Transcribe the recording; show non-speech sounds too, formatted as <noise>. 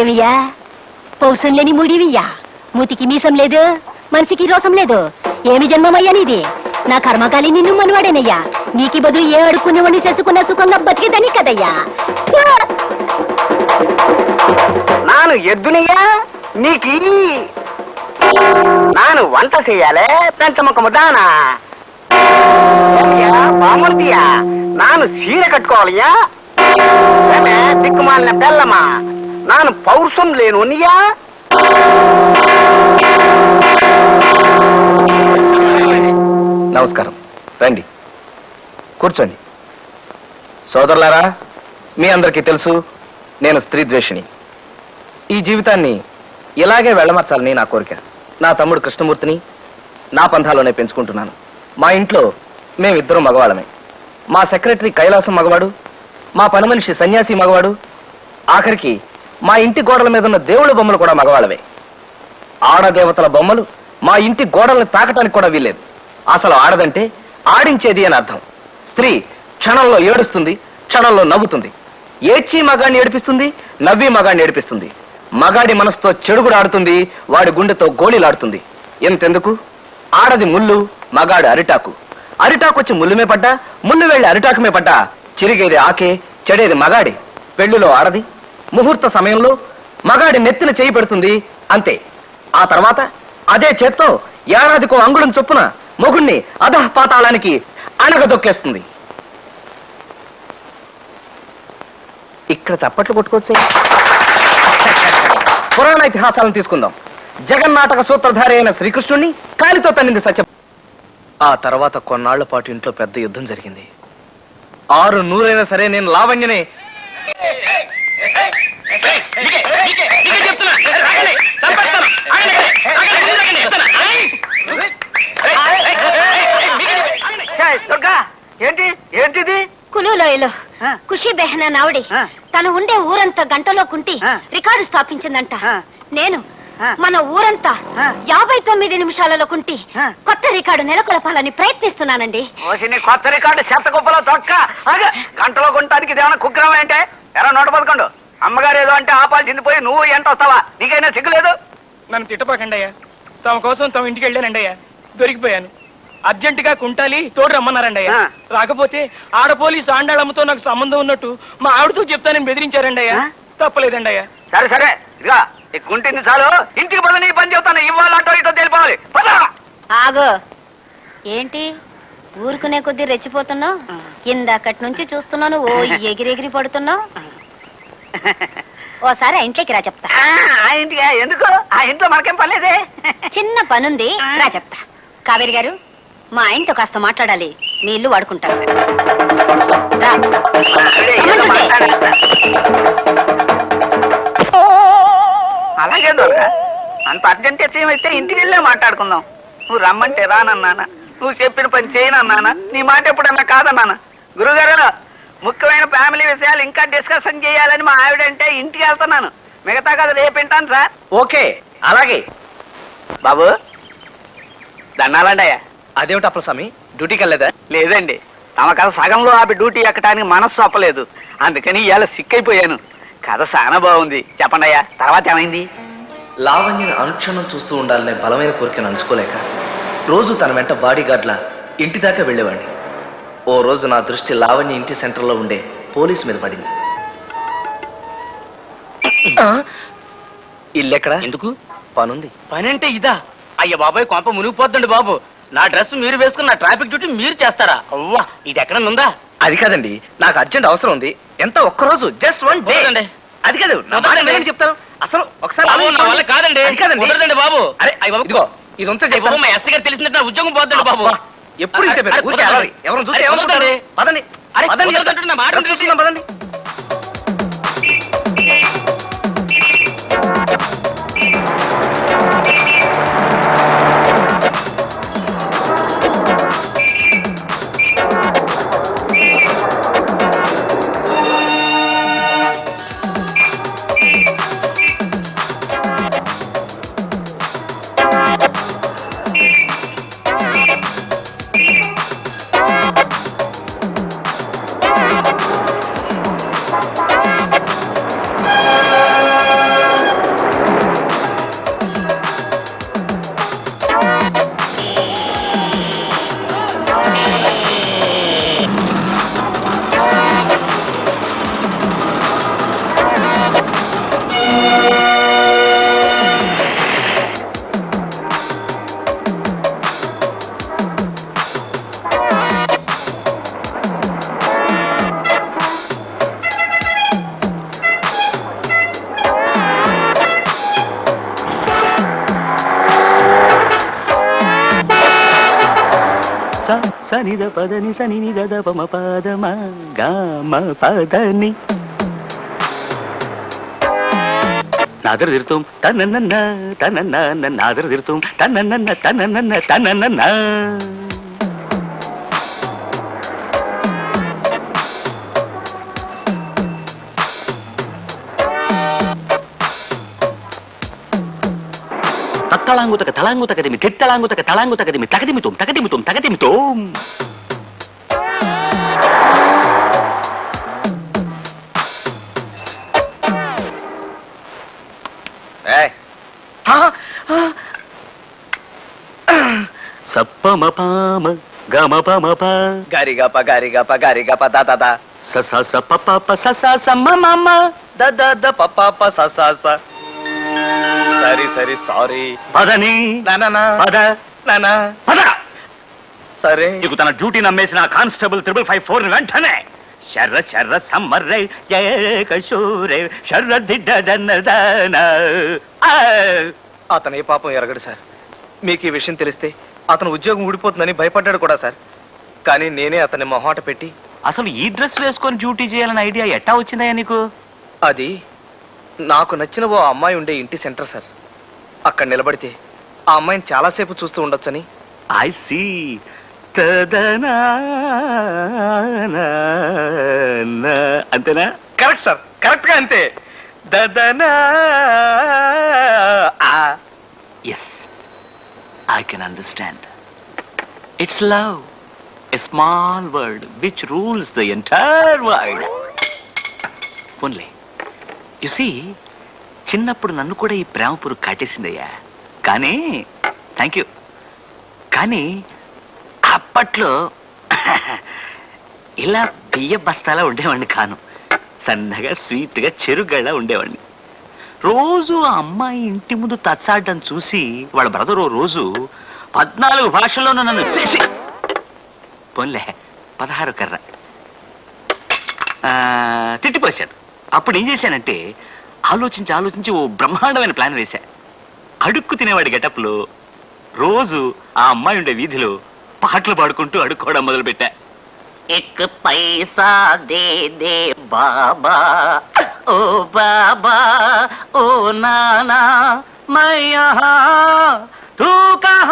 ఏమియా పౌసం లేని ముడివియ్యా? మూతికి మీసం లేదు మనిషికి రోసం లేదు. ఏమి జన్మమయ్యా నీది? నా కర్మకాలి నిన్ను మనవాడేనయ్యా. నీకి బదులు ఏ అడుక్కునేవాడిని చేసుకున్న సుఖంగా బతికేదని కదయ్యా. నాను ఎద్దునియా నీకి? నాను వంట చెయ్యాలే పెంచముఖము దానా. ఓకేయా, నాను సీర దిక్కుమాలిన బెల్లమా నాను పౌరుషం లేనునియా నమస్కారం. రండి. కూర్చోండి. సోదరులారా మీ అందరికీ తెలుసు నేను స్త్రీ ద్వేషిణి. ఈ జీవితాన్ని ఇలాగే వెళ్ళమర్చాలని నా కోరిక. నా తమ్ముడు కృష్ణమూర్తిని నా పంథాలోనే పెంచుకుంటున్నాను. మా ఇంట్లో మేమిద్దరం మగవాళ్ళమే. మా సెక్రటరీ కైలాసం మగవాడు మా పని మనిషి సన్యాసి మగవాడు. ఆఖరికి మా ఇంటి గోడల మీద ఉన్న దేవుళ్ళ బొమ్మలు కూడా మగవాళ్ళవే. ఆడదేవతల బొమ్మలు మా ఇంటి గోడల్ని తాకటానికి కూడా వీల్లేదు. అసలు ఆడదంటే ఆడించేది అని అర్థం. స్త్రీ క్షణంలో ఏడుస్తుంది క్షణంలో నవ్వుతుంది. ఏడ్చి మగాడిని ఏడిపిస్తుంది నవ్వి మగాడిని ఏడిపిస్తుంది. మగాడి మనసుతో చెడుగుడు ఆడుతుంది వాడి గుండెతో గోళీలాడుతుంది. ఎంతెందుకు ఆడది ముళ్ళు మగాడు అరిటాకు. అరిటాకు వచ్చి ముళ్ళుమే పడ్డా ముళ్ళు వెళ్ళి అరిటాకుమే పడ్డా చిరిగేది ఆకే చెడేది మగాడి పెళ్ళిలో ఆడది. ముహూర్త సమయంలో మగాడి నెత్తిన చేయి పెడుతుంది అంతే. ఆ తర్వాత అదే చేత్తో ఏడాదికో అంగుళం చొప్పున మొగుణ్ణి అధః పాతాళానికి అణగదొక్కేస్తుంది. ఇక్కడ చప్పట్లు కొట్టుకోవచ్చు? పురాణ ఇతిహాసాలను తీసుకుందాం. జగన్నాటక సూత్రధారి అయిన శ్రీకృష్ణుణ్ణి కాలితో తన్నింది సత్య ఆ తర్వాత కొన్నాళ్ళ పాటు ఇంట్లో పెద్ద యుద్ధం జరిగింది. ఆరు నూరైనా సరే నేను లావణ్యనే ఏంటి ఏంటిది కులులోయలో ఆ. ఖుషి బెహనా నావడి. తను ఉండే ఊరంతా గంటలో కుంటి. రికార్డు స్థాపించిందంట. నేను. మన ఊరంతా. యాభై తొమ్మిది నిమిషాలలో కుంటి. కొత్త రికార్డు నెలకొల్పాలని ప్రయత్నిస్తున్నానండి. ఓసిని కొత్త రికార్డు చెత్త కుప్పలో తొక్క గంటలో కొనటానికి ఇదేమన్నా కుగ్రహం ఏంటే ఎరా నూట పదకొండు. అమ్మగారు ఏదో అంటే ఆపాల్సింది పోయి నువ్వు ఎంట వస్తావా? నీకైనా సిగ్గులేదు? నన్ను తిట్టపాకండి అయ్యా. తమ కోసం తమ ఇంటికి వెళ్ళానండి అయ్యా. దొరికిపోయాను. అర్జెంటుగా కుంటాలి తోడు రమ్మన్నారండి అయ్యా. రాకపోతే ఆడ పోలీసు ఆండాళమ్మతో నాకు సంబంధం ఉన్నట్టు మా ఆవిడతో చెప్తానని బెదిరించారండి అయ్యా? తప్పలేదండి అయ్యా. సరే సరే. ఇదిగా. ఈ గుంటింది చాలు ఇంటికి పద నీ పని చెప్తాను ఇవాళ అటో ఇటో తెలిపోవాలి. పద! ఆగో. ఏంటి? ఊరుకునే కొద్దీ రెచ్చిపోతున్నావు? ఇందాకటి నుంచి చూస్తున్నాను ఓ <laughs> ఎగిరెగిరి పడుతున్నావు. ఓసారి ఆ ఇంట్లోకి రా చెప్తా. ఆ, ఇంటికి? ఎందుకు? ఆ ఇంట్లో మనకేం పర్లేదే చిన్న పనుంది రా చెప్తా. కావేరి గారు మా ఆయనతో కాస్త మాట్లాడాలి. మీ ఇల్లు వాడుకుంటాను. రా. రమ్మంటుంటే. అలాగే దొరక. అంత అర్జెంట్ అయితే ఇంటికి వెళ్ళే మాట్లాడుకుందాం. నువ్వు రమ్మంటే రానన్నానా నువ్వు చెప్పిన పని చేయనన్నానా నీ మాట ఎప్పుడన్నా కాదన్నానా గురుగారు ముఖ్యమైన ఫ్యామిలీ విషయాలు ఇంకా డిస్కషన్ చేయాలని మా ఆవిడంటే ఇంటికి వెళ్తున్నాను. మిగతా కదా రేపు వింటాను సార్. ఓకే అలాగే. బాబు దండాలండయ్యా అదేమిటి అప్పుడు స్వామి డ్యూటీకి వెళ్ళలేదా లేదండి. తమ కథ సగంలో ఆపి డ్యూటీ ఎక్కడానికి మనస్సు అప్పలేదు అందుకని ఇవాళ సిక్కైపోయాను. కథ చాలా బాగుంది. చెప్పండి అయ్యా తర్వాత ఏమైంది? లావణ్యను అనుక్షణం చూస్తూ ఉండాలనే బలమైన కోరికను అంచుకోలేక రోజు తన వెంట బాడీ గార్డ్ల ఇంటి దాకా వెళ్ళేవాడిని. ఓ రోజు నా దృష్టి లావణ్య ఇంటి సెంటర్లో ఉండే పోలీస్ మీద పడింది. ఇల్లెక్కడ? ఎందుకు? పనుంది. పని అంటే ఇదా? అయ్య బాబాయ్ కొంప మునిగిపోద్దండి బాబు. నా డ్రెస్ మీరు వేసుకున్న ట్రాఫిక్ డ్యూటీ మీరు చేస్తారా? అవ్వా ఇది ఎక్కడ ఉందా? అది కాదండి నాకు అర్జెంట్ అవసరం ఉంది. ఎంత ఒక్క రోజు జస్ట్ వన్ డే. అది కాదు నా చెప్తాను. అసలు ఒకసారి బాబు, నా ఆలోచించండి. వల్ల కాదండి. అది కాదండి కుదరదండి బాబు. అరే అయ్య బాబు. ఇదిగో ఇది ఉంటే అయ్య బాబు మా ఎస్ఐ గారు తెలిసిందంటే నా ఉద్యోగం పోద్దండి బాబు అబ్బా, ఎప్పుడు ఇంతే అరే, మీరు. ఊరికే కుదరదు. అలరి. ఎవరిని చూస్తే అరే? కుదరదండి. పదండి అరే, పదండి మాట వినండి. చూసుకుందాం, పదండి సనిద పదని సని నిద పమ పదమ గమ పదని. నాదర తిరుతాం తనన్న తనన్న నాదర తిరుతాం తనన్న తనన్న తనన్న తత్తళాంగుతక తలాంగుతకదిమి తిత్తళాంగుతక తలాంగుతకదిమి తగదిమితోం తగదిమితోం తగదిమితోం ఏయ్, సప్పమ పామ గమ పమ ప గారిగాప గారిగాప గారిగాప దా దా దా. స స స ప ప ప స స స మ మ మ ద ద ద ప ప ప స స స. సరి సరి సారీ. పదని. నానా పద. నానా పద. సరే. నీకు తన డ్యూటీ నమ్మేసిన కానిస్టేబుల్ త్రిబుల్ ఫైవ్ ఫోర్ వెంటనే. శర్ర శర్ర సమ్మర్రే ఏకశూరే శర్ర దిడ్డదన్నదాన అతను ఏ పాపం ఎరగడు సార్. మీకు ఈ విషయం తెలిస్తే అతను ఉద్యోగం ఊడిపోతుందని భయపడ్డాడు కూడా సార్. కానీ నేనే అతన్ని మొహాట పెట్టి అసలు ఈ డ్రెస్ వేసుకొని డ్యూటీ చేయాలన్న ఐడియా ఎట్టా వచ్చిందయ్యా నీకు? అది నాకు నచ్చిన ఓ అమ్మాయి ఉండే ఇంటి సెంటర్ సార్. అక్కడ నిలబడితే ఆ అమ్మాయిని చాలాసేపు చూస్తూ ఉండొచ్చని. I see. తదనా అంతేనా? కరెక్ట్ సార్ కరెక్ట్గా అంతే దదనా. Yes I can understand it's love a small word which rules the entire world only you see చిన్నప్పుడు నన్ను కూడా ఈ ప్రేమ పురుగు కాటేసిందయ్యా. కానీ థ్యాంక్ యూ కానీ అప్పట్లో <coughs> ఇలా బియ్య బస్తాలా ఉండేవాడిని కాను. సన్నగా స్వీట్గా చెరుగళ్ళ ఉండేవాడిని. రోజు ఆ అమ్మాయి ఇంటి ముందు తచ్చాడడం చూసి వాళ్ళ బ్రదర్ ఓ రోజు పద్నాలుగు భాషల్లోనూ నన్ను చేసి పోన్లే పదహారు కర్ర. ఆ, తిట్టిపోశాడు. అప్పుడు ఏం చేశానంటే ఆలోచించి ఆలోచించి ఓ బ్రహ్మాండమైన ప్లాన్ వేశా. అడుక్కు తినేవాడి గెటప్లో రోజు ఆ అమ్మాయి ఉండే వీధిలో పాటలు పాడుకుంటూ అడుక్కోవడం మొదలుపెట్టా. ఎక్ పైసా దే దే బాబా ఓ బాబా ఓ నానా మై తూ కహా